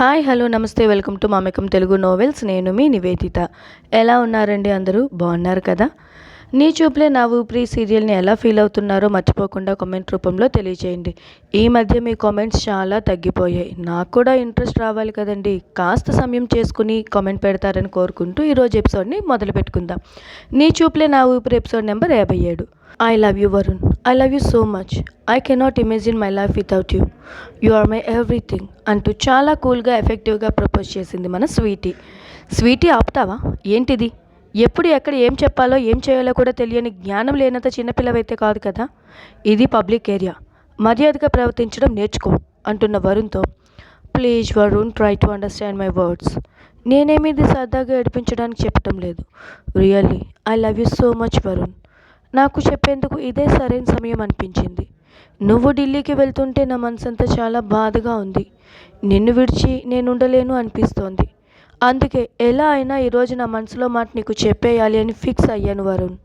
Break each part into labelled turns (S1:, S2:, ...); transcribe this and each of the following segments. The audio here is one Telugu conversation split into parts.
S1: హాయ్ హలో నమస్తే వెల్కమ్ టు మామికం తెలుగు నోవెల్స్. నేను మీ నివేదిత. ఎలా ఉన్నారండి అందరూ? బాగున్నారు కదా? నీ చూపులే నా ఊపిరి సీరియల్ని ఎలా ఫీల్ అవుతున్నారో మర్చిపోకుండా కామెంట్ రూపంలో తెలియజేయండి ఈ మధ్య మీ కామెంట్స్ చాలా తగ్గిపోయాయి. నాకు కూడా ఇంట్రెస్ట్ రావాలి కదండి. కాస్త సమయం చేసుకుని కామెంట్ పెడతారని కోరుకుంటూ ఈరోజు ఎపిసోడ్ని మొదలు పెట్టుకుందాం నీ చూపులే నా ఊపిరి ఎపిసోడ్ నెంబర్ యాభై ఏడు. I love you Varun I love you so much I cannot imagine my life without you you are my everything అంటూ చాలా కూల్గా ఎఫెక్టివ్గా ప్రపోజ్ చేసింది మన స్వీటీ. స్వీటీ ఆపుతావా? ఏంటిది? ఎప్పుడు ఎక్కడ ఏం చెప్పాలో ఏం చేయాలో కూడా తెలియని జ్ఞానం లేనంత చిన్నపిల్లవైతే కాదు కదా? ఇది పబ్లిక్ ఏరియా. మర్యాదగా ప్రవర్తించడం నేర్చుకో అంటున్న వరుణ్తో. Please Varun try to understand my words. నేనేమి ఇది సరదాగా ఏడిపించడానికి చెప్పటం లేదు. Really I love you so much Varun. నాకు చెప్పేందుకు ఇదే సరైన సమయం అనిపించింది. నువ్వు ఢిల్లీకి వెళ్తుంటే నా మనసంతా చాలా బాధగా ఉంది. నిన్ను విడిచి నేను ఉండలేను అనిపిస్తోంది. అందుకే ఎలా అయినా ఈరోజు నా మనసులో మాట నీకు చెప్పేయాలి అని ఫిక్స్ అయ్యాను వరుణ్.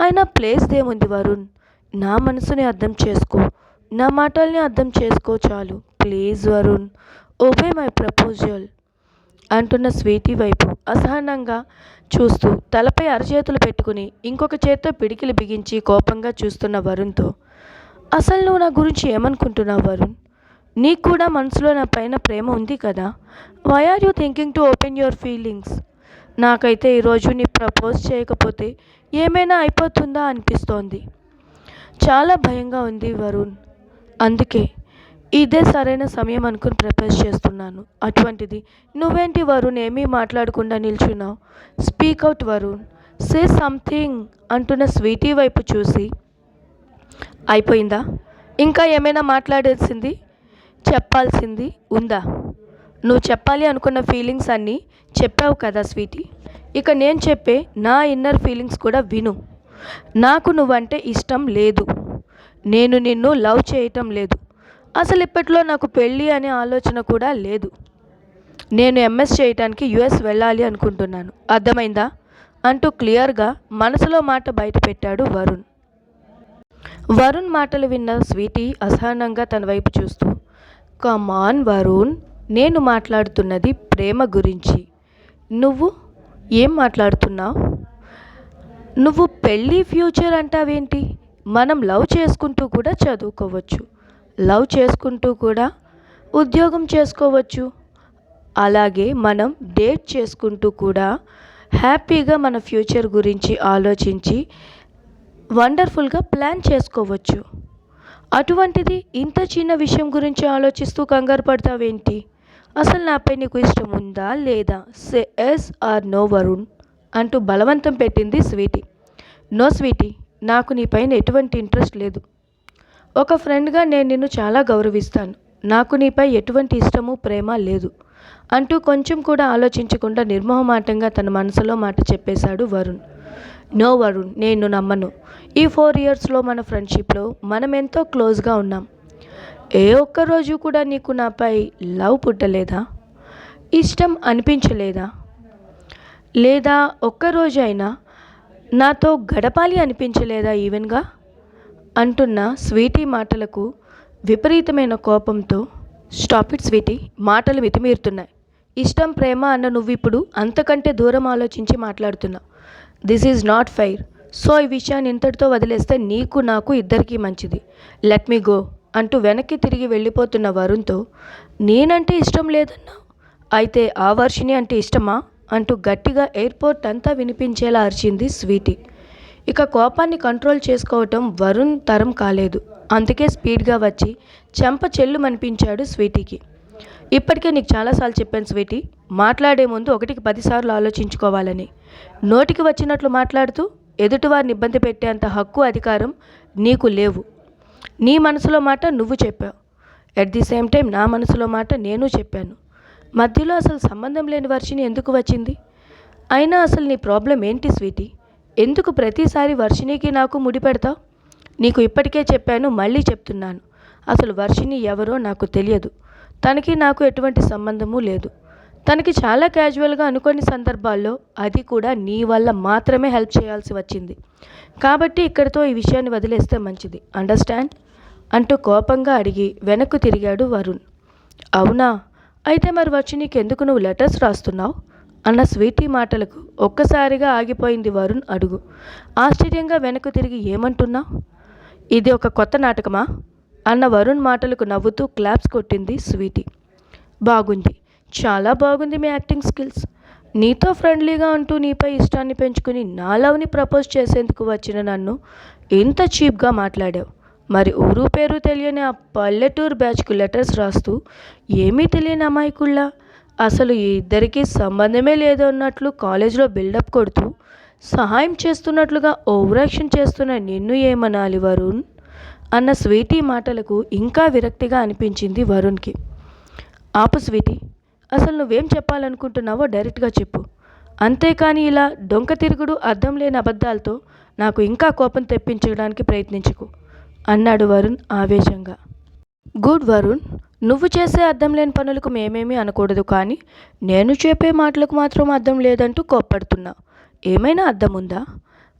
S1: అయినా ప్లేస్ దేముంది వరుణ్? నా మనసుని అర్థం చేసుకో. నా మాటల్ని అర్థం చేసుకో చాలు. Please Varun. Obey my proposal. అంటున్న స్వీటీ వైపు అసహనంగా చూస్తూ తలపై అరచేతులు పెట్టుకుని ఇంకొక చేత్తో పిడికిలు బిగించి కోపంగా చూస్తున్న వరుణ్తో అసలు నువ్వు నా గురించి ఏమనుకుంటున్నావు వరుణ్? నీకు కూడా మనసులో నా పైన ప్రేమ ఉంది కదా? Why are you thinking to open your feelings నాకైతే ఈరోజు నీ ప్రపోజ్ చేయకపోతే ఏమైనా అయిపోతుందా అనిపిస్తోంది. చాలా భయంగా ఉంది వరుణ్. అందుకే ఇదే సరైన సమయం అనుకుని ప్రపోజ్ చేస్తున్నాను. అటువంటిది. నువ్వేంటి వరుణ్? ఏమీ మాట్లాడకుండా నిల్చున్నావు? Speak out Varun. Say something అంటున్న స్వీటీ వైపు చూసి. అయిపోయిందా? ఇంకా ఏమైనా మాట్లాడాల్సింది? చెప్పాల్సింది ఉందా? నువ్వు చెప్పాలి అనుకున్న ఫీలింగ్స్ అన్నీ చెప్పావు కదా స్వీటీ? ఇక నేను చెప్పే నా ఇన్నర్ ఫీలింగ్స్ కూడా విను. నాకు నువ్వంటే ఇష్టం లేదు. నేను నిన్ను లవ్ చేయటం లేదు. అసలు ఇప్పట్లో నాకు పెళ్ళి అనే ఆలోచన కూడా లేదు. నేను ఎంఎస్ చేయటానికి యుఎస్ వెళ్ళాలి అనుకుంటున్నాను. అర్థమైందా? అంటూ క్లియర్గా మనసులో మాట బయటపెట్టాడు వరుణ్. వరుణ్ మాటలు విన్న స్వీటీ అసహనంగా తన వైపు చూస్తూ కమాన్ వరుణ్. నేను మాట్లాడుతున్నది ప్రేమ గురించి. నువ్వు ఏం మాట్లాడుతున్నావు? నువ్వు పెళ్ళి ఫ్యూచర్ అంటావేంటి? మనం లవ్ చేసుకుంటూ కూడా చదువుకోవచ్చు. లవ్ చేసుకుంటూ కూడా ఉద్యోగం చేసుకోవచ్చు. అలాగే మనం డేట్ చేసుకుంటూ కూడా హ్యాపీగా మన ఫ్యూచర్ గురించి ఆలోచించి వండర్ఫుల్గా ప్లాన్ చేసుకోవచ్చు. అటువంటిది ఇంత చిన్న విషయం గురించి ఆలోచిస్తూ కంగారు పడతావేంటి? అసలు నాపై నీకు ఇష్టం ఉందా లేదా? Say yes or no Varun అంటూ బలవంతం పెట్టింది స్వీటీ. నో స్వీటీ నాకు నీపైన ఎటువంటి ఇంట్రెస్ట్ లేదు. ఒక ఫ్రెండ్గా నేను నిన్ను చాలా గౌరవిస్తాను. నాకు నీపై ఎటువంటి ఇష్టము ప్రేమ లేదు. అంటూ కొంచెం కూడా ఆలోచించకుండా నిర్మోహమాటంగా తన మనసులో మాట చెప్పేశాడు వరుణ్. నో వరుణ్ నేను నమ్మను. ఈ ఫోర్ ఇయర్స్లో మన ఫ్రెండ్షిప్లో మనం ఎంతో క్లోజ్గా ఉన్నాం. ఏ ఒక్క రోజు కూడా నీకు నాపై లవ్ పుట్టలేదా? ఇష్టం అనిపించలేదా? లేదా ఒక్కరోజైనా నాతో గడపాలి అనిపించలేదా ఈవెన్గా? అంటున్న స్వీటీ మాటలకు విపరీతమైన కోపంతో స్టాప్ ఇట్ స్వీటీ మాటలు మితిమీరుతున్నాయి. ఇష్టం ప్రేమ అన్న నువ్వు ఇప్పుడు అంతకంటే దూరం ఆలోచించి మాట్లాడుతున్నావు this is not fair so ఈ విషయాన్ని ఇంతటితో వదిలేస్తే నీకు నాకు ఇద్దరికీ మంచిది. లెట్ మీ గో అంటూ వెనక్కి తిరిగి వెళ్ళిపోతున్న వరుణ్తో నేనంటే ఇష్టం లేదన్నా? అయితే ఆ వర్షిని అంటే ఇష్టమా? అంటూ గట్టిగా ఎయిర్పోర్ట్ అంతా వినిపించేలా అరిచింది స్వీటీ. ఇక కోపాన్ని కంట్రోల్ చేసుకోవటం వరుణ్ తరం కాలేదు. అందుకే స్పీడ్గా వచ్చి చెంప చెల్లు మనిపించాడు స్వీటీకి. ఇప్పటికే నీకు చాలాసార్లు చెప్పాను స్వీటీ మాట్లాడే ముందు ఒకటికి పదిసార్లు ఆలోచించుకోవాలని. నోటికి వచ్చినట్లు మాట్లాడుతూ ఎదుటివారిని ఇబ్బంది పెట్టేంత హక్కు అధికారం నీకు లేవు. నీ మనసులో మాట నువ్వు చెప్పావు. ఎట్ ది సేమ్ టైం నా మనసులో మాట నేను చెప్పాను. మధ్యలో అసలు సంబంధం లేని వర్షిని ఎందుకు వచ్చింది? అయినా అసలు నీ ప్రాబ్లం ఏంటి స్వీటీ? ఎందుకు ప్రతిసారి వర్షినికి నాకు ముడిపెడతావు నీకు ఇప్పటికే చెప్పాను మళ్ళీ చెప్తున్నాను. అసలు వర్షిని ఎవరో నాకు తెలియదు. తనకి నాకు ఎటువంటి సంబంధము లేదు. తనకి చాలా క్యాజువల్గా అనుకోని సందర్భాల్లో అది కూడా నీ వల్ల మాత్రమే హెల్ప్ చేయాల్సి వచ్చింది. కాబట్టి ఇక్కడితో ఈ విషయాన్ని వదిలేస్తే మంచిది. అండర్స్టాండ్? అంటూ కోపంగా అడిగి వెనక్కు తిరిగాడు వరుణ్. అవునా? అయితే మరి వచ్చి నీకెందుకు నువ్వు లెటర్స్ రాస్తున్నావు? అన్న స్వీటీ మాటలకు ఒక్కసారిగా ఆగిపోయింది వరుణ్ అడుగు. ఆశ్చర్యంగా వెనక్కు తిరిగి ఏమంటున్నావు? ఇది ఒక కొత్త నాటకమా? అన్న వరుణ్ మాటలకు నవ్వుతూ క్లాప్స్ కొట్టింది స్వీటీ. బాగుంది. చాలా బాగుంది మీ యాక్టింగ్ స్కిల్స్. నీతో ఫ్రెండ్లీగా అంటూ నీపై ఇష్టాన్ని పెంచుకుని నా లవ్ని ప్రపోజ్ చేసేందుకు వచ్చిన నన్ను ఇంత చీప్గా మాట్లాడావు. మరి ఊరు పేరు తెలియని ఆ పల్లెటూరు బ్యాచ్కు లెటర్స్ రాస్తూ ఏమీ తెలియని అమాయకుళ్ళ అసలు ఈ ఇద్దరికీ సంబంధమే లేదన్నట్లు కాలేజీలో బిల్డప్ కొడుతూ సహాయం చేస్తున్నట్లుగా ఓవరాక్షన్ చేస్తున్న నిన్ను ఏమనాలి వరుణ్? అన్న స్వీటీ మాటలకు ఇంకా విరక్తిగా అనిపించింది వరుణ్కి. ఆపు స్వీటీ అసలు నువ్వేం చెప్పాలనుకుంటున్నావో డైరెక్ట్గా చెప్పు. అంతేకాని ఇలా డొంక తిరుగుడు అర్థం లేని అబద్ధాలతో నాకు ఇంకా కోపం తెప్పించడానికి ప్రయత్నించుకు అన్నాడు వరుణ్ ఆవేశంగా. గుడ్ వరుణ్ నువ్వు చేసే అర్థం లేని పనులకు మేమేమీ అనకూడదు కానీ నేను చెప్పే మాటలకు మాత్రం అర్థం లేదంటూ కోప్పడుతున్నా. ఏమైనా అర్థం ఉందా?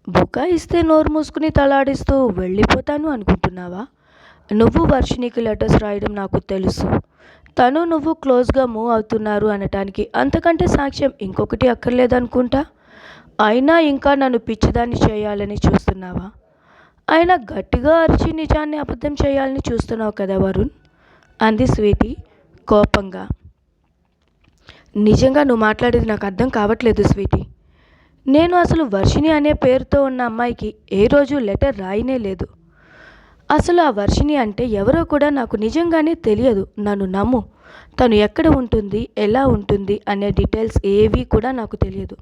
S1: బుకాయిస్తే నోరు మూసుకుని తలాడిస్తూ వెళ్ళిపోతాను అనుకుంటున్నావా? నువ్వు వర్షినికి లెటర్స్ రాయడం నాకు తెలుసు. తను నువ్వు క్లోజ్గా మూవ్ అవుతున్నారు అనటానికి అంతకంటే సాక్ష్యం ఇంకొకటి అక్కర్లేదనుకుంటా? అయినా ఇంకా నన్ను పిచ్చిదాన్ని చేయాలని చూస్తున్నావా? ఆయన గట్టిగా అరిచి నిజాన్ని అబద్ధం చేయాలని చూస్తున్నావు కదా వరుణ్? అంది స్వీటీ కోపంగా. నిజంగా నువ్వు మాట్లాడేది నాకు అర్థం కావట్లేదు స్వీటీ. నేను అసలు వర్షిణి అనే పేరుతో ఉన్న అమ్మాయికి ఏ రోజు లెటర్ రాయనే లేదు. అసలు ఆ వర్షిణి అంటే ఎవరో కూడా నాకు నిజంగానే తెలియదు. నన్ను నమ్ము. తను ఎక్కడ ఉంటుంది ఎలా ఉంటుంది అనే డీటెయిల్స్ ఏవి కూడా నాకు తెలియదు.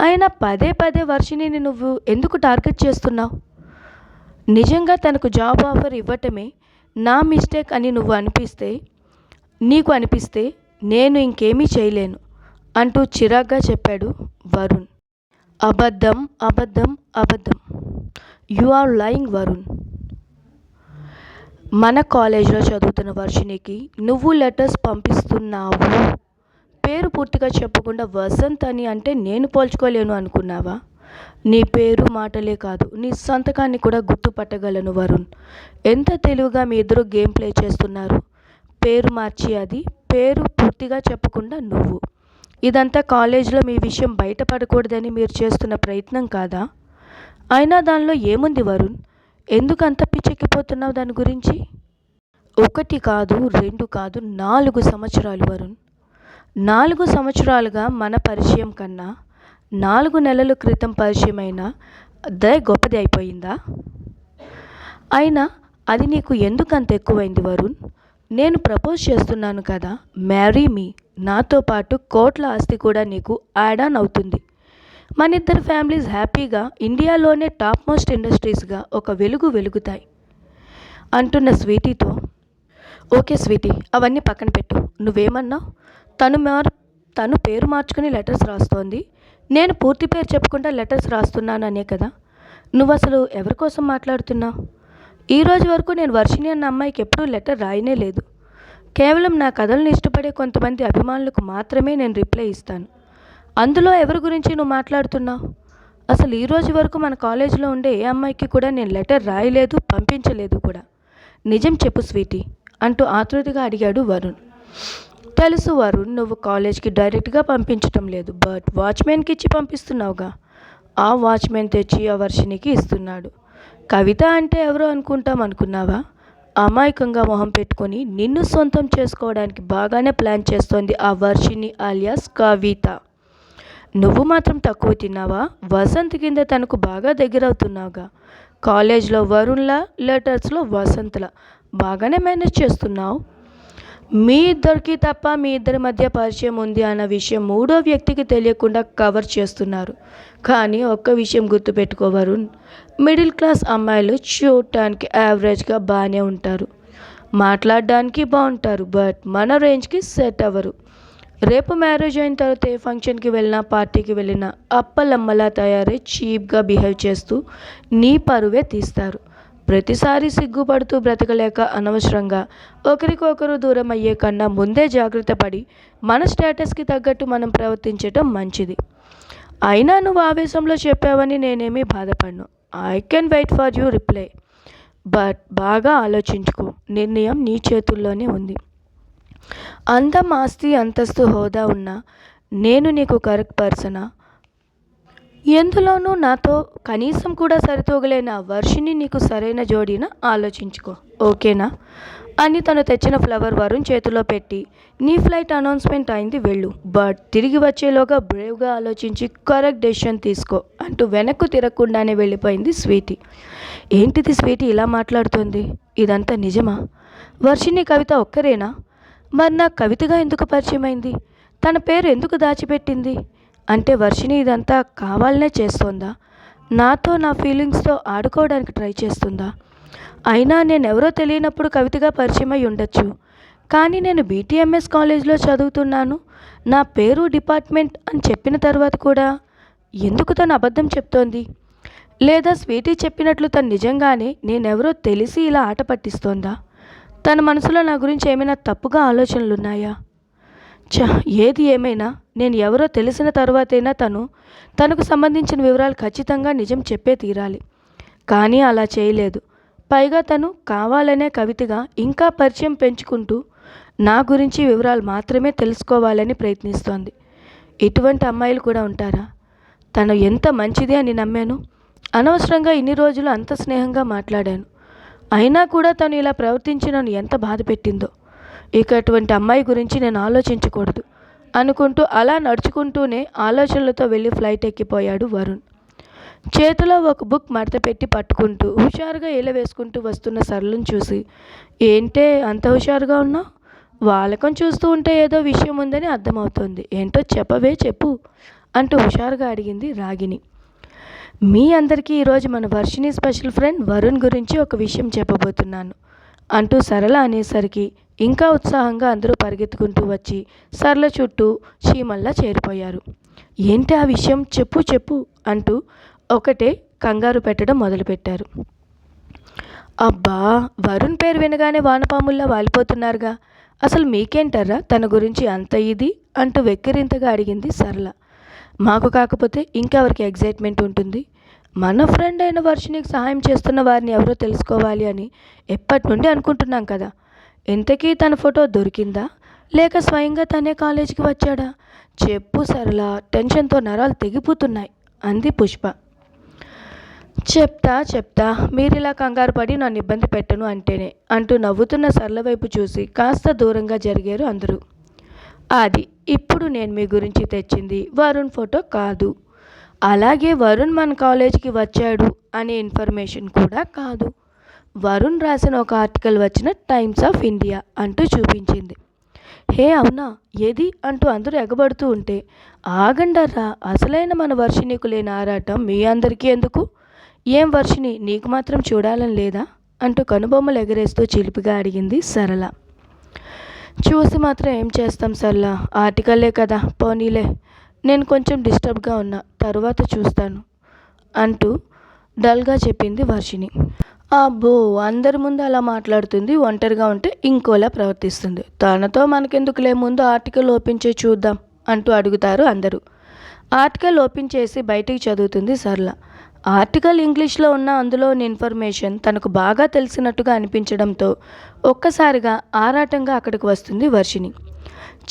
S1: అయినా పదే పదే వర్షిణిని నువ్వు ఎందుకు టార్గెట్ చేస్తున్నావు? నిజంగా తనకు జాబ్ ఆఫర్ ఇవ్వటమే నా మిస్టేక్ అని నువ్వు అనిపిస్తే నీకు అనిపిస్తే నేను ఇంకేమీ చేయలేను అంటూ చిరాగ్గా చెప్పాడు వరుణ్. అబద్ధం అబద్ధం అబద్ధం. You are lying Varun. మన కాలేజ్లో చదువుతున్న వర్షినికి నువ్వు లెటర్స్ పంపిస్తున్నావు. పేరు పూర్తిగా చెప్పకుండా వసంత్ అని అంటే నేను పోల్చుకోలేను అనుకున్నావా? నీ పేరు మాటలే కాదు నీ సంతకాన్ని కూడా గుర్తుపట్టగలను వరుణ్. ఎంత తెలివిగా మీ ఇద్దరు గేమ్ ప్లే చేస్తున్నారు? పేరు మార్చి అది పేరు పూర్తిగా చెప్పకుండా నువ్వు. ఇదంతా కాలేజీలో మీ విషయం బయటపడకూడదని మీరు చేస్తున్న ప్రయత్నం కాదా? అయినా దానిలో ఏముంది వరుణ్? ఎందుకు అంత పిచ్చెక్కిపోతున్నావు దాని గురించి? ఒకటి కాదు రెండు కాదు నాలుగు సంవత్సరాలు వరుణ్. నాలుగు సంవత్సరాలుగా మన పరిచయం కన్నా నాలుగు నెలల క్రితం పరిచయమైన దయ గొప్పది అయిపోయిందా? అయినా అది నీకు ఎందుకంత ఎక్కువైంది వరుణ్? నేను ప్రపోజ్ చేస్తున్నాను కదా మ్యారీ మీ. నాతో పాటు కోట్ల ఆస్తి కూడా నీకు యాడ్ ఆన్ అవుతుంది. మన ఇద్దరు ఫ్యామిలీస్ హ్యాపీగా ఇండియాలోనే టాప్ మోస్ట్ ఇండస్ట్రీస్గా ఒక వెలుగు వెలుగుతాయి. అంటున్న స్వీటీతో ఓకే స్వీటీ అవన్నీ పక్కన పెట్టు. నువ్వేమన్నావు? తను మార్ తను పేరు మార్చుకుని లెటర్స్ రాస్తోంది. నేను పూర్తి పేరు చెప్పకుండా లెటర్స్ రాస్తున్నాను అనే కదా. నువ్వు అసలు ఎవరి కోసం మాట్లాడుతున్నావు? ఈ రోజు వరకు నేను వర్షిణి అన్న అమ్మాయికి ఎప్పుడూ లెటర్ రాయనే లేదు. కేవలం నా కథలను ఇష్టపడే కొంతమంది అభిమానులకు మాత్రమే నేను రిప్లై ఇస్తాను. అందులో ఎవరి గురించి నువ్వు మాట్లాడుతున్నావు? అసలు ఈ రోజు వరకు మన కాలేజీలో ఉండే ఏ అమ్మాయికి కూడా నేను లెటర్ రాయలేదు పంపించలేదు కూడా. నిజం చెప్పు స్వీటీ అంటూ ఆతృతగా అడిగాడు వరుణ్. తెలుసు వరుణ్ నువ్వు కాలేజ్కి డైరెక్ట్గా పంపించటం లేదు బట్ వాచ్మెన్కి ఇచ్చి పంపిస్తున్నావుగా. ఆ వాచ్మెన్ తెచ్చి ఆ వర్షినికి ఇస్తున్నాడు. కవిత అంటే ఎవరో అనుకుంటాం అనుకున్నావా? అమాయకంగా మొహం పెట్టుకొని నిన్ను సొంతం చేసుకోవడానికి బాగానే ప్లాన్ చేస్తోంది ఆ వర్షిని ఆలియాస్ కవిత. నువ్వు మాత్రం తక్కువ తిన్నావా? వసంత్ కింద తనకు బాగా దగ్గరవుతున్నావుగా. కాలేజ్లో వరుణ్లా లెటర్స్లో వసంత్లా బాగానే మేనేజ్ చేస్తున్నావు. మీ ఇద్దరికి తప్ప మీ ఇద్దరి మధ్య పరిచయం ఉంది అన్న విషయం మూడో వ్యక్తికి తెలియకుండా కవర్ చేస్తున్నారు. కానీ ఒక్క విషయం గుర్తుపెట్టుకో వరుణ్ మిడిల్ క్లాస్ అమ్మాయిలు చూడటానికి యావరేజ్గా బాగానే ఉంటారు. మాట్లాడడానికి బాగుంటారు బట్ మన రేంజ్కి సెట్ అవ్వరు. రేపు మ్యారేజ్ అయిన తర్వాత ఏ ఫంక్షన్కి వెళ్ళినా పార్టీకి వెళ్ళినా అప్పలమ్మలా తయారై చీప్గా బిహేవ్ చేస్తూ నీ పరువే తీస్తారు. ప్రతిసారి సిగ్గుపడుతూ బ్రతకలేక అనవసరంగా ఒకరికొకరు దూరం అయ్యే కన్నా ముందే జాగ్రత్త పడి మన స్టేటస్కి తగ్గట్టు మనం ప్రవర్తించటం మంచిది. అయినా నువ్వు ఆవేశంలో చెప్పావని నేనేమీ బాధపడను. I can wait for you reply but బాగా ఆలోచించుకో. నిర్ణయం నీ చేతుల్లోనే ఉంది. అందం ఆస్తి అంతస్తు హోదా ఉన్నా నేను నీకు కరెక్ట్ పర్సనా? ఎందులోనూ నాతో కనీసం కూడా సరితూగలేని ఆ వర్షిని నీకు సరైన జోడీన? ఆలోచించుకో. ఓకేనా? అని తను తెచ్చిన ఫ్లవర్ వరుణ్ చేతిలో పెట్టి నీ ఫ్లైట్ అనౌన్స్మెంట్ అయింది వెళ్ళు. బట్ తిరిగి వచ్చేలోగా బ్రేవ్గా ఆలోచించి కరెక్ట్ డెసిషన్ తీసుకో అంటూ వెనక్కు తిరగకుండానే వెళ్ళిపోయింది స్వీటీ. ఏంటిది స్వీటీ ఇలా మాట్లాడుతుంది? ఇదంతా నిజమా? వర్షిని కవిత ఒక్కరేనా? మరి నా కవితగా ఎందుకు పరిచయమైంది? తన పేరు ఎందుకు దాచిపెట్టింది? అంటే వర్షిని ఇదంతా కావాలనే చేస్తోందా? నాతో నా ఫీలింగ్స్తో ఆడుకోవడానికి ట్రై చేస్తుందా? అయినా నేను ఎవరో తెలియనప్పుడు కవితగా పరిచయం అయి ఉండొచ్చు. కానీ నేను బీటీఎంఎస్ కాలేజ్లో చదువుతున్నాను. నా పేరు డిపార్ట్మెంట్ అని చెప్పిన తర్వాత కూడా ఎందుకు తను అబద్ధం చెప్తోంది? లేదా స్వీటీ చెప్పినట్లు తను నిజంగానే నేనెవరో తెలిసి ఇలా ఆట పట్టిస్తోందా? తన మనసులో నా గురించి ఏమైనా తప్పుగా ఆలోచనలు ఉన్నాయా చ ఏది ఏమైనా నేను ఎవరో తెలిసిన తర్వాతైనా తను తనకు సంబంధించిన వివరాలు ఖచ్చితంగా నిజం చెప్పే తీరాలి. కానీ అలా చేయలేదు. పైగా తను కావాలనే కవితగా ఇంకా పరిచయం పెంచుకుంటూ నా గురించి వివరాలు మాత్రమే తెలుసుకోవాలని ప్రయత్నిస్తోంది. ఇటువంటి అమ్మాయిలు కూడా ఉంటారా? తను ఎంత మంచిది అని నమ్మాను. అనవసరంగా ఇన్ని రోజులు అంత స్నేహంగా మాట్లాడాను. అయినా కూడా తను ఇలా ప్రవర్తించి నన్ను ఎంత బాధ పెట్టిందో ఇక అటువంటి అమ్మాయి గురించి నేను ఆలోచించకూడదు. అనుకుంటూ అలా నడుచుకుంటూనే ఆలోచనలతో వెళ్ళి ఫ్లైట్ ఎక్కిపోయాడు వరుణ్. చేతిలో ఒక బుక్ మడత పెట్టి పట్టుకుంటూ హుషారుగా ఈల వేసుకుంటూ వస్తున్న సరళను చూసి ఏంటే అంత హుషారుగా ఉన్నావు? వాళ్ళకం చూస్తూ ఉంటే ఏదో విషయం ఉందని అర్థమవుతుంది. ఏంటో చెప్పవే చెప్పు అంటూ హుషారుగా అడిగింది రాగిని మీ అందరికీ ఈరోజు మన వర్షిని స్పెషల్ ఫ్రెండ్ వరుణ్ గురించి ఒక విషయం చెప్పబోతున్నాను అంటూ సరళ అనేసరికి ఇంకా ఉత్సాహంగా అందరూ పరిగెత్తుకుంటూ వచ్చి సర్ల చుట్టూ చీమల్లా చేరిపోయారు. ఏంటి ఆ విషయం? చెప్పు చెప్పు అంటూ ఒకటే కంగారు పెట్టడం మొదలుపెట్టారు. అబ్బా వరుణ్ పేరు వినగానే వానపాముల్లా వాలిపోతున్నారుగా. అసలు మీకేంటారా తన గురించి అంత ఇది? అంటూ వెక్కిరింతగా అడిగింది సరళ మాకు కాకపోతే ఇంకెవరికి ఎగ్జైట్మెంట్ ఉంటుంది? మన ఫ్రెండ్ అయిన వర్షినికి సహాయం చేస్తున్న వారిని ఎవరో తెలుసుకోవాలి అని ఎప్పటి నుండి అనుకుంటున్నాం కదా. ఇంతకీ తన ఫోటో దొరికిందా? లేక స్వయంగా తనే కాలేజీకి వచ్చాడా? చెప్పు సరళ టెన్షన్తో నరాలు తెగిపోతున్నాయి అంది పుష్ప. చెప్తా చెప్తా మీరిలా కంగారు పడి నన్ను ఇబ్బంది పెట్టను అంటేనే అంటూ నవ్వుతున్న సరళ వైపు చూసి కాస్త దూరంగా జరిగారు అందరూ. అది ఇప్పుడు నేను మీ గురించి తెచ్చింది వరుణ్ ఫోటో కాదు. అలాగే వరుణ్ మన కాలేజీకి వచ్చాడు అనే ఇన్ఫర్మేషన్ కూడా కాదు. వరుణ్ రాసిన ఒక ఆర్టికల్ వచ్చిన టైమ్స్ ఆఫ్ ఇండియా అంటూ చూపించింది. హే అవునా? ఏది? అంటూ అందరూ ఎగబడుతూ ఉంటే ఆగండర్రా అసలైన మన వర్షిణికు లేని ఆరాటం మీ అందరికీ ఎందుకు? ఏం వర్షిని నీకు మాత్రం చూడాలని లేదా? అంటూ కనుబొమ్మలు ఎగరేస్తూ చిలిపిగా అడిగింది సరళ. చూసి మాత్రం ఏం చేస్తాం సరళ? ఆర్టికల్లే కదా పోనీలే. నేను కొంచెం డిస్టర్బ్గా ఉన్నా తరువాత చూస్తాను అంటూ డల్గా చెప్పింది వర్షిని అబ్బో అందరి ముందు అలా మాట్లాడుతుంది ఒంటరిగా ఉంటే ఇంకోలా ప్రవర్తిస్తుంది. తనతో మనకెందుకులే ముందు ఆర్టికల్ ఓపెన్ చేసి చూద్దాం అంటూ అడుగుతారు అందరూ. ఆర్టికల్ ఓపెన్ చేసి బయటికి చదువుతుంది సరళ. ఆర్టికల్ ఇంగ్లీష్లో ఉన్న అందులోని ఇన్ఫర్మేషన్ తనకు బాగా తెలిసినట్టుగా అనిపించడంతో ఒక్కసారిగా ఆరాటంగా అక్కడికి వస్తుంది వర్షిని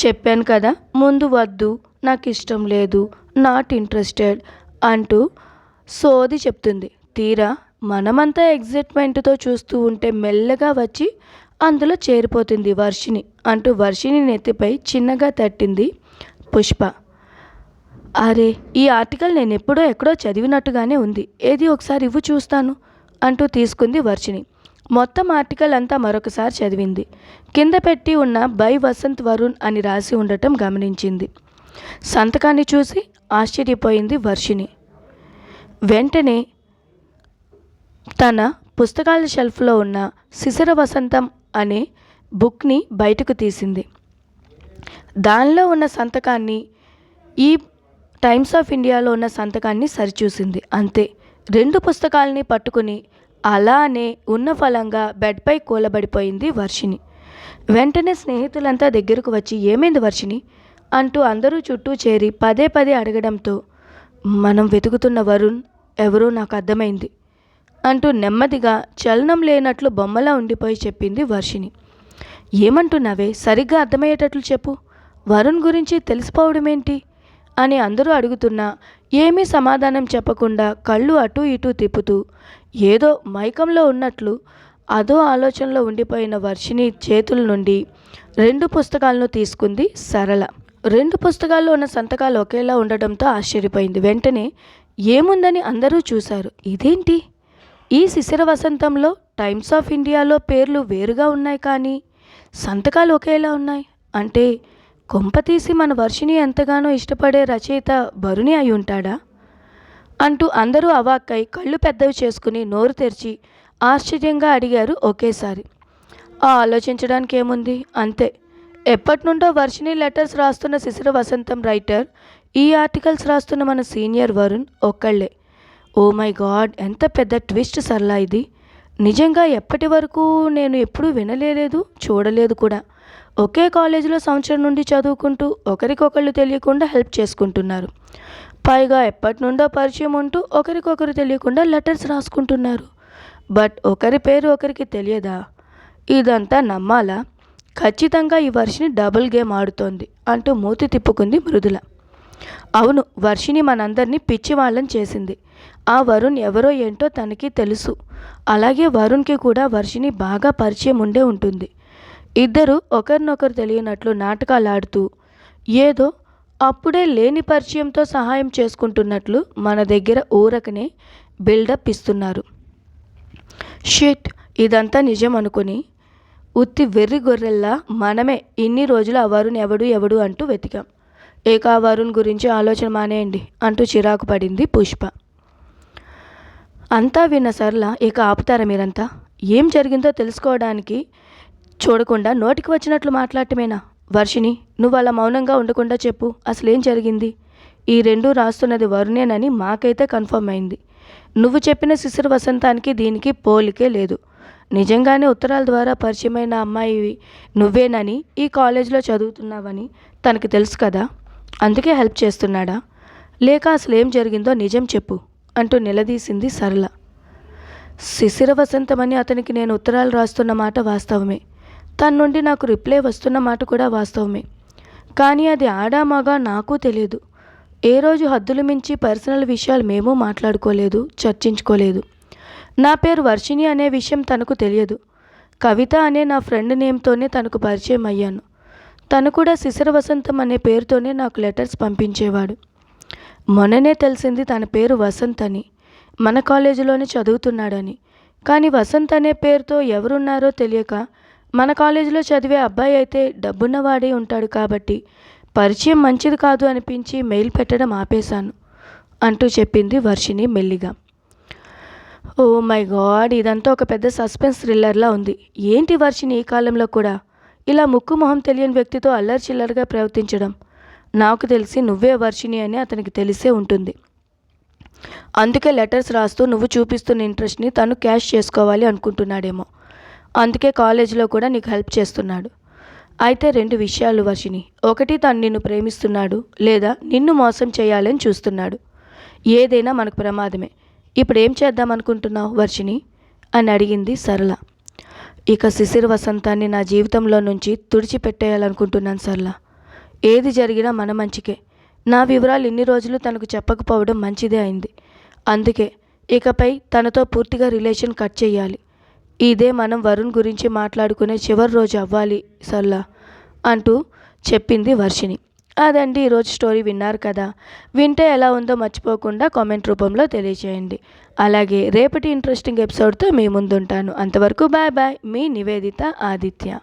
S1: చెప్పాను కదా ముందు వద్దు నాకు ఇష్టం లేదు నాట్ ఇంట్రెస్టెడ్ అంటూ సోది చెప్తుంది. తీరా మనమంతా ఎగ్జైట్మెంట్తో చూస్తూ ఉంటే మెల్లగా వచ్చి అందులో చేరిపోతుంది వర్షిని అంటూ వర్షిని నెత్తిపై చిన్నగా తట్టింది పుష్ప. అరే ఈ ఆర్టికల్ నేను ఎప్పుడో ఎక్కడో చదివినట్టుగానే ఉంది. ఏది ఒకసారి ఇవ్వు చూస్తాను అంటూ తీసుకుంది వర్షిని మొత్తం ఆర్టికల్ అంతా మరొకసారి చదివింది. కింద పెట్టి ఉన్న బై వసంత్ వరుణ్ అని రాసి ఉండటం గమనించింది. సంతకాన్ని చూసి ఆశ్చర్యపోయింది వర్షిని వెంటనే తన పుస్తకాల షెల్ఫ్లో ఉన్న శిశిర వసంతం అనే బుక్ని బయటకు తీసింది. దానిలో ఉన్న సంతకాన్ని ఈ టైమ్స్ ఆఫ్ ఇండియాలో ఉన్న సంతకాన్ని సరిచూసింది. అంతే. రెండు పుస్తకాలని పట్టుకుని అలానే ఉన్న ఫలంగా బెడ్పై కూలబడిపోయింది వర్షిని వెంటనే స్నేహితులంతా దగ్గరకు వచ్చి ఏమైంది వర్షిని అంటూ అందరూ చుట్టూ చేరి పదే పదే అడగడంతో మనం వెతుకుతున్న వరుణ్ ఎవరో నాకు అర్థమైంది. అంటూ నెమ్మదిగా చలనం లేనట్లు బొమ్మలా ఉండిపోయి చెప్పింది వర్షిణి. ఏమంటున్నావే సరిగ్గా అర్థమయ్యేటట్లు చెప్పు. వరుణ్ గురించి తెలిసిపోవడం ఏంటి అని అందరూ అడుగుతున్నా ఏమీ సమాధానం చెప్పకుండా కళ్ళు అటూ ఇటూ తిప్పుతూ ఏదో మైకంలో ఉన్నట్లు అదో ఆలోచనలో ఉండిపోయిన వర్షిని చేతుల నుండి రెండు పుస్తకాలను తీసుకుంది సరళ. రెండు పుస్తకాల్లో ఉన్న సంతకాలు ఒకేలా ఉండడంతో ఆశ్చర్యపోయింది. వెంటనే ఏముందని అందరూ చూశారు. ఇదేంటి? ఈ శిశిర వసంతంలో టైమ్స్ ఆఫ్ ఇండియాలో పేర్లు వేరుగా ఉన్నాయి కానీ సంతకాలు ఒకేలా ఉన్నాయి. అంటే కొంపతీసి మన వర్షిని ఎంతగానో ఇష్టపడే రచయిత బరుని అయి ఉంటాడా? అంటూ అందరూ అవాక్కై కళ్ళు పెద్దవి చేసుకుని నోరు తెరిచి ఆశ్చర్యంగా అడిగారు ఒకేసారి. ఆ ఆలోచించడానికి ఏముంది? అంతే. ఎప్పటి నుండో వర్షిని లెటర్స్ రాస్తున్న శిశిర వసంతం రైటర్ ఈ ఆర్టికల్స్ రాస్తున్న మన సీనియర్ వరుణ్ ఒక్కళ్ళే. ఓ మై గాడ్ ఎంత పెద్ద ట్విస్ట్ సర్లా ఇది. నిజంగా ఎప్పటి వరకు నేను ఎప్పుడూ వినలేదు చూడలేదు కూడా. ఒకే కాలేజీలో సంవత్సరం నుండి చదువుకుంటూ ఒకరికొకళ్ళు తెలియకుండా హెల్ప్ చేసుకుంటున్నారు. పైగా ఎప్పటి నుండో పరిచయం ఉంటూ ఒకరికొకరు తెలియకుండా లెటర్స్ రాసుకుంటున్నారు. బట్ ఒకరి పేరు ఒకరికి తెలియదా? ఇదంతా నమ్మాలా? ఖచ్చితంగా ఈ వర్షిని డబుల్ గేమ్ ఆడుతోంది అంటూ మూతి తిప్పుకుంది మృదుల. అవును వర్షిని మనందరినీ పిచ్చి వాళ్ళని చేసింది. ఆ వరుణ్ ఎవరో ఏంటో తనకి తెలుసు. అలాగే వరుణ్కి కూడా వర్షిని బాగా పరిచయం ఉండే ఉంటుంది. ఇద్దరు ఒకరినొకరు తెలియనట్లు నాటకాలు ఆడుతూ ఏదో అప్పుడే లేని పరిచయంతో సహాయం చేసుకుంటున్నట్లు మన దగ్గర ఊరకనే బిల్డప్ ఇస్తున్నారు. షిట్ ఇదంతా నిజం అనుకుని ఉత్తి వెర్రి గొర్రెల్లా మనమే ఇన్ని రోజులు ఆ వరుణ్ ఎవడు ఎవడు అంటూ వెతికాం. ఇక ఆ వరుణ్ గురించి ఆలోచన మానేయండి అంటూ చిరాకు పడింది పుష్ప. అంతా విన్న సరళ ఇక ఆపుతారా మీరంతా? ఏం జరిగిందో తెలుసుకోవడానికి చూడకుండా నోటికి వచ్చినట్లు మాట్లాడటమేనా? వర్షిని నువ్వు అలా మౌనంగా ఉండకుండా చెప్పు అసలు ఏం జరిగింది? ఈ రెండు రాస్తున్నది వరుణేనని మాకైతే కన్ఫర్మ్ అయింది. నువ్వు చెప్పిన శిశిర వసంతానికి దీనికి పోలికే లేదు. నిజంగానే ఉత్తరాల ద్వారా పరిచయమైన అమ్మాయి నువ్వేనని ఈ కాలేజీలో చదువుతున్నావని తనకి తెలుసు కదా? అందుకే హెల్ప్ చేస్తున్నాడా? లేక అసలు ఏం జరిగిందో నిజం చెప్పు అంటూ నిలదీసింది సరళ. శిశిర వసంతమని అతనికి నేను ఉత్తరాలు రాస్తున్న మాట వాస్తవమే. తన నుండి నాకు రిప్లై వస్తున్న మాట కూడా వాస్తవమే. కానీ అది ఆడామాగా నాకు తెలియదు. ఏ రోజు హద్దులు మించి పర్సనల్ విషయాలు మేము మాట్లాడుకోలేదు చర్చించుకోలేదు. నా పేరు వర్షిణి అనే విషయం తనకు తెలియదు. కవిత అనే నా ఫ్రెండ్ నేమ్తోనే తనకు పరిచయం అయ్యాను. తను కూడా శిశిర వసంతం అనే పేరుతోనే నాకు లెటర్స్ పంపించేవాడు. మొన్ననే తెలిసింది తన పేరు వసంత్ అని. మన కాలేజీలోనే చదువుతున్నాడని. కానీ వసంత్ అనే పేరుతో ఎవరున్నారో తెలియక మన కాలేజీలో చదివే అబ్బాయి అయితే డబ్బున్నవాడే ఉంటాడు కాబట్టి పరిచయం మంచిది కాదు అనిపించి మెయిల్ పెట్టడం ఆపేశాను అంటూ చెప్పింది వర్షిని మెల్లిగా. ఓ మై గాడ్ ఇదంతా ఒక పెద్ద సస్పెన్స్ థ్రిల్లర్లా ఉంది. ఏంటి వర్షిని ఈ కాలంలో కూడా? ఇలా ముక్కు మొహం తెలియని వ్యక్తితో అల్లరి చిల్లరగా ప్రవర్తించడం. నాకు తెలిసి నువ్వే వర్షిణి అని అతనికి తెలిసే ఉంటుంది. అందుకే లెటర్స్ రాస్తూ నువ్వు చూపిస్తున్న ఇంట్రెస్ట్ని తను క్యాష్ చేసుకోవాలి అనుకుంటున్నాడేమో. అందుకే కాలేజీలో కూడా నీకు హెల్ప్ చేస్తున్నాడు. అయితే రెండు విషయాలు వర్షిని ఒకటి తను నిన్ను ప్రేమిస్తున్నాడు లేదా నిన్ను మోసం చేయాలని చూస్తున్నాడు. ఏదైనా మనకు ప్రమాదమే. ఇప్పుడు ఏం చేద్దాం అనుకుంటున్నావు వర్షిని అని అడిగింది సరళ. ఇక శిశిర వసంతాన్ని నా జీవితంలో నుంచి తుడిచిపెట్టేయాలనుకుంటున్నాను సర్లా. ఏది జరిగినా మన మంచికే. నా వివరాలు ఇన్ని రోజులు తనకు చెప్పకపోవడం మంచిదే అయింది. అందుకే ఇకపై తనతో పూర్తిగా రిలేషన్ కట్ చేయాలి ఇదే మనం వరుణ్ గురించి మాట్లాడుకునే చివరి రోజు అవ్వాలి సర్లా అంటూ చెప్పింది వర్షిణి. అదండి ఈరోజు స్టోరీ విన్నారు కదా. వింటే ఎలా ఉందో మర్చిపోకుండా కామెంట్ రూపంలో తెలియజేయండి అలాగే రేపటి ఇంట్రెస్టింగ్ ఎపిసోడ్తో మీ ముందుంటాను. అంతవరకు బాయ్ బాయ్. మీ నివేదిత ఆదిత్య.